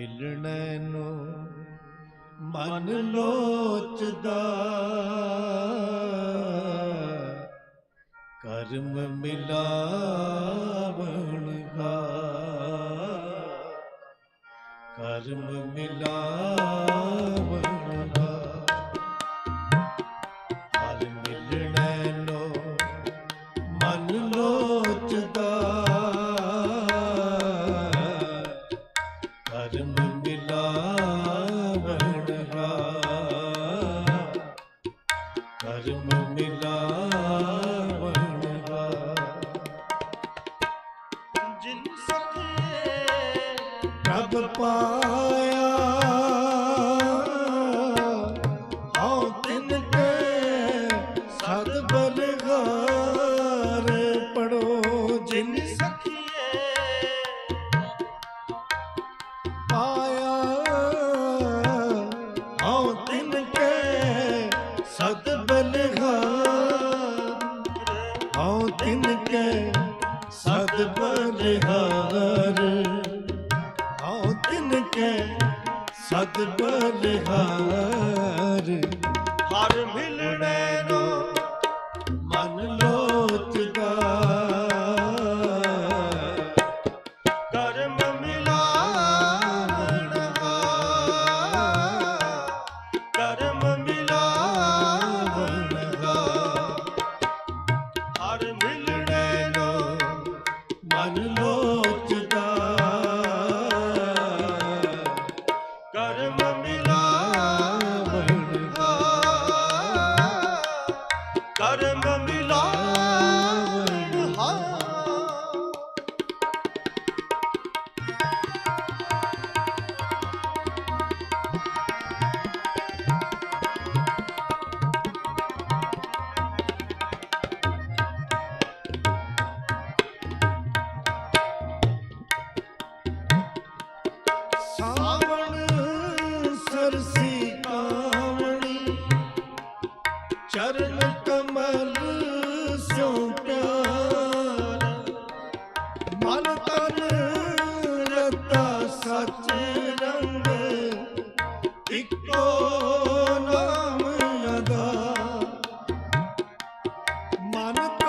ਮਿਲਣੈ ਨੂੰ ਮਨ ਲੋਚਦਾ। ਕਰਮ ਮਿਲਾਵਣ ਗਾ ਕਰਮ ਮਿਲਾਵਣ ਪ੍ਰਭ ਪਾਇਆ। ਹਉ ਤਿਨ ਕੇ ਸਦ ਬਲਗਾਰ ਪੜੋ ਜਿਨ ਸਖੀਏ। ਪਾਇਆ ਹਉ ਤਿਨ ਕੇ ਸਦ ਬਲਗਾਰ। ਹਉ ਤਿਨ ਕੇ ਸਦ ਬਲਿਹਾਰ ਕੇ ਸਦ ਬਲਿਹਾਰ। ਹਰ ਮਿਲਣੇ ਨੂੰ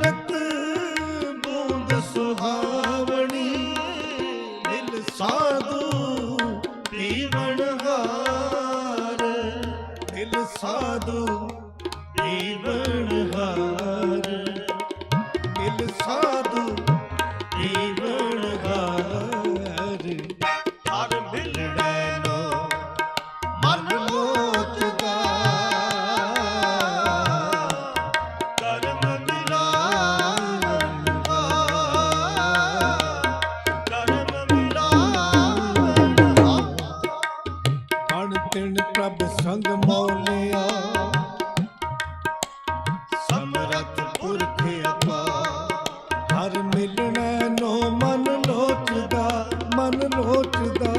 ਅੰਮ੍ਰਿਤ ਬੂੰਦ ਸੁਹਾਵਣੀ ਦਿਲ ਸਾਧੂ ਪੀਵਣ ਹਾਰ। ਦਿਲ ਸਾਧੂ ਅਣ ਤਿਣ ਪ੍ਰਭ ਸੰਗ ਮੌਲਿਆ। ਸਮਰਥ ਪੁਰਖ ਆਪਾ, ਹਰ ਮਿਲਣਾ ਨੋ ਮਨ ਲੋਚਦਾ ਮਨ ਲੋਚਦਾ।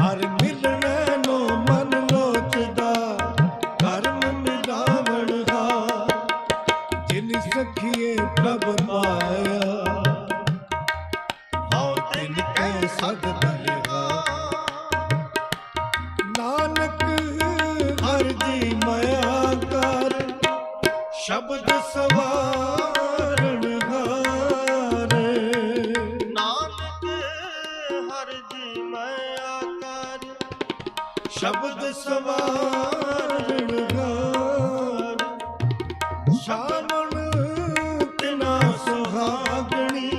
ਹਰ ਮਿਲਣਾ ਨੋ ਮਨ ਲੋਚਦਾ, ਕਰਮ ਮਿਲਾਵਣ ਹਾ ਜਿਨ ਸਖੀਏ ਪ੍ਰਭ ਪਾਇਆ ਸ਼ਬਦ ਸਵਾਰਣ ਗਾਰ ਸ਼ਾਮਣ ਤਿਨਾ ਸੁਹਾਗਣੀ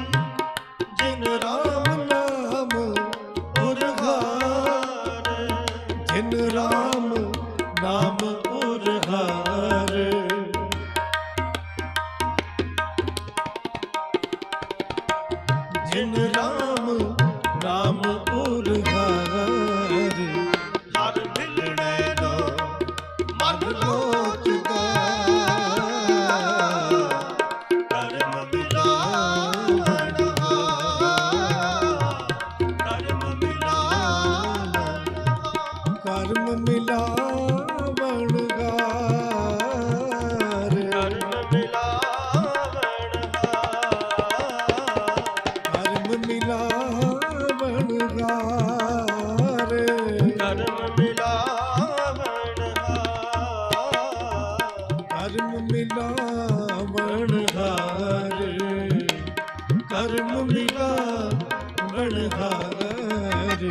ਜਿਨ ਰਾਮ ਨਾਮ ਉਰਹਾਰ ਜਿਨ ਰਾਮ ਨਾਮ ਉਰਹਾਰ ਮੁਗਲਾ ਬਨਹਾਰ